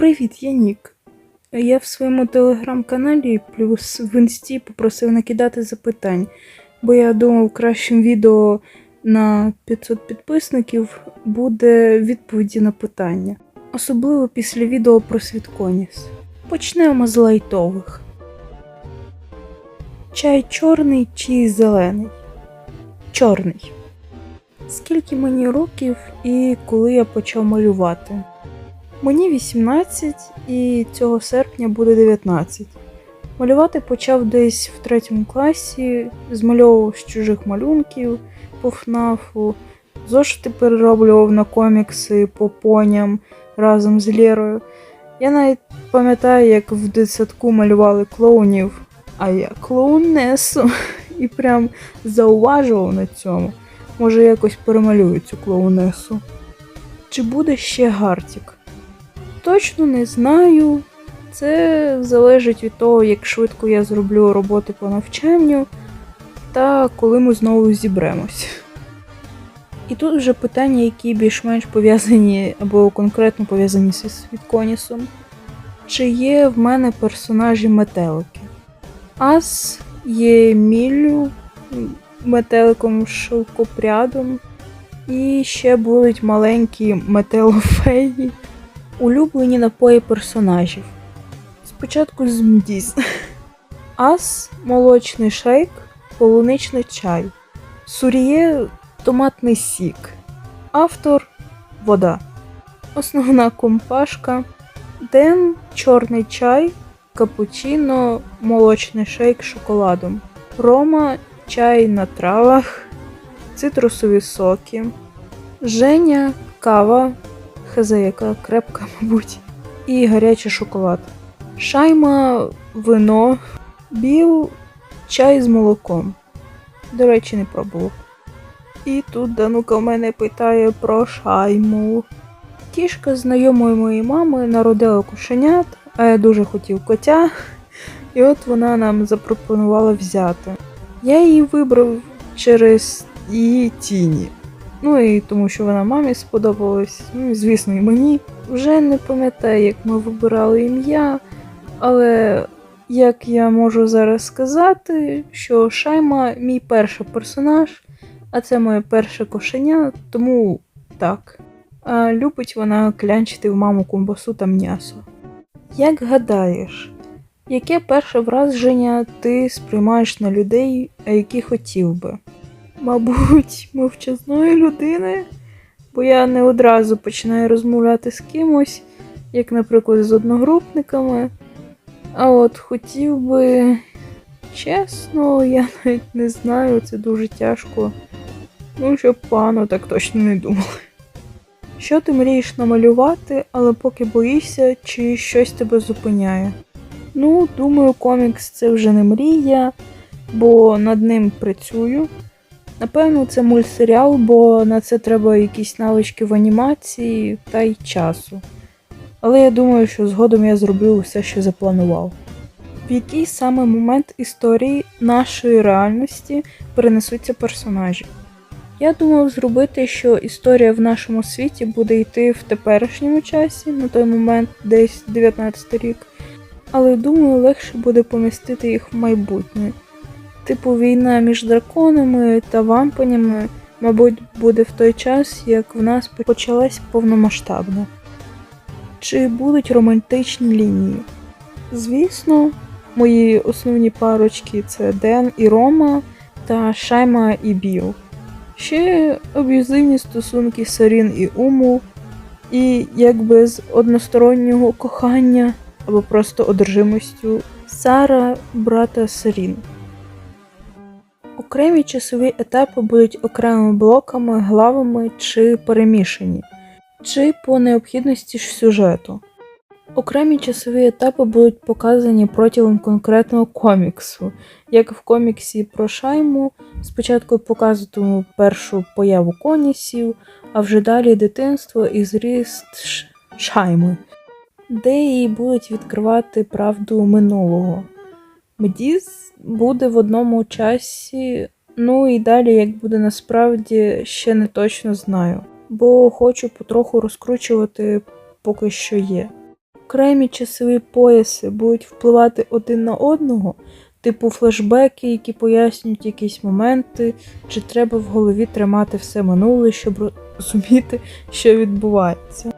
Привіт, я Нік. Я в своєму телеграм-каналі плюс в інсті попросив накидати запитань, бо я думав, кращим відео на 500 підписників буде відповіді на питання. Особливо після відео про Світконіс. Почнемо з лайтових. Чай чорний чи зелений? Чорний. Скільки мені років і коли я почав малювати? Мені 18 і цього серпня буде 19. Малювати почав десь в третьому класі, змальовував з чужих малюнків по ФНАФу, зошити перероблював на комікси по поням разом з Лєрою. Я навіть пам'ятаю, як в дитсадку малювали клоунів, а я клоунесу і прям зауважував на цьому. Може, якось перемалюю цю клоунесу. Чи буде ще Гартік? Точно не знаю. Це залежить від того, як швидко я зроблю роботи по навчанню та коли ми знову зібремось. І тут вже питання, які більш-менш пов'язані або конкретно пов'язані зі Світконісом. Чи є в мене персонажі метелики? Ас є Міллю, метеликом шовкопрядом, і ще будуть маленькі метелофеї. Улюблені напої персонажів. Спочатку з МДІС. Ас молочний шейк, полуничний чай. Суріє томатний сік. Автор вода. Основна компашка. Ден чорний чай, капучино, молочний шейк з шоколадом. Рома чай на травах, цитрусові соки. Женя кава, хз яка крепка, мабуть, і гарячий шоколад. Шайма вино, біл чай з молоком. До речі, не пробував. І тут Данука в мене питає про шайму. Кішка знайомої моєї мами народила кошенят, а я дуже хотів котя, і от вона нам запропонувала взяти. Я її вибрав через її тіні. Ну і тому, що вона мамі сподобалась, ну і звісно, і мені. Вже не пам'ятаю, як ми вибирали ім'я, але як я можу зараз сказати, що Шайма мій перший персонаж, а це моє перше кошеня, тому так. А любить вона клянчити в маму кумбасу та м'ясо. Як гадаєш, яке перше враження ти сприймаєш на людей, а які хотів би? Мабуть, мовчазної людини, бо я не одразу починаю розмовляти з кимось, як, наприклад, з одногрупниками. А от хотів би, чесно, я навіть не знаю, це дуже тяжко. Ну, щоб пану так точно не думали. Що ти мрієш намалювати, але поки боїшся, чи щось тебе зупиняє? Ну, думаю, комікс це вже не мрія, бо над ним працюю. Напевно, це мультсеріал, бо на це треба якісь навички в анімації та й часу. Але я думаю, що згодом я зроблю все, що запланував. В який саме момент історії нашої реальності перенесуться персонажі? Я думав зробити, що історія в нашому світі буде йти в теперішньому часі, на той момент десь 19 рік, але думаю, легше буде помістити їх в майбутнє. Типу війна між драконами та вампанями, мабуть, буде в той час, як в нас почалась повномасштабна. Чи будуть романтичні лінії? Звісно, мої основні парочки це Ден і Рома та Шайма і Біл. Ще аб'юзивні стосунки Сарін і Уму, і як без одностороннього кохання або просто одержимостю Сара, брата Сарін. Окремі часові етапи будуть окремими блоками, главами чи перемішані, чи по необхідності сюжету. Окремі часові етапи будуть показані протягом конкретного коміксу, як в коміксі про Шайму, спочатку показуватиму першу появу конісів, а вже далі дитинство і зріст Шайми, де їй будуть відкривати правду минулого. Мдіз буде в одному часі, ну і далі, як буде насправді, ще не точно знаю, бо хочу потроху розкручувати поки що є. окремі часові пояси будуть впливати один на одного, типу флешбеки, які пояснюють якісь моменти, чи треба в голові тримати все минуле, щоб розуміти, що відбувається.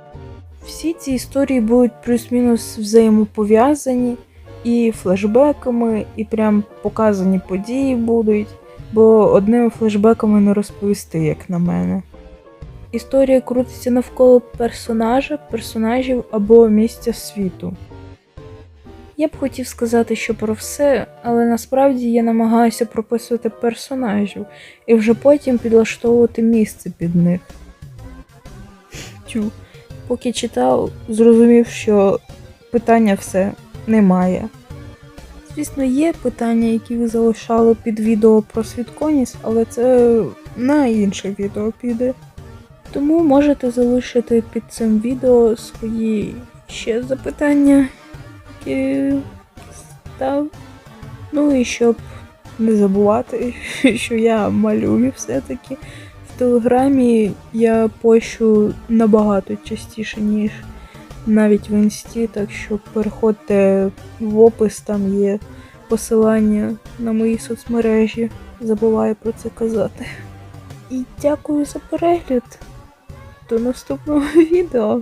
Всі ці історії будуть плюс-мінус взаємопов'язані і флешбеками, і прям показані події будуть, бо одними флешбеками не розповісти, як на мене. Історія крутиться навколо персонажа, персонажів або місця світу. Я б хотів сказати, що про все, але насправді я намагаюся прописувати персонажів і вже потім підлаштовувати місце під них. Тю. Поки читав, зрозумів, що питання все немає. Звісно, є питання, які ви залишали під відео про Світконіс, але це на інше відео піде. Тому можете залишити під цим відео свої ще запитання, які став. Ну і щоб не забувати, що я малюю все-таки. В Телеграмі я пощу набагато частіше, ніж навіть в інсті, так що переходьте в опис, там є посилання на мої соцмережі. Забуваю про це казати. І дякую за перегляд. До наступного відео.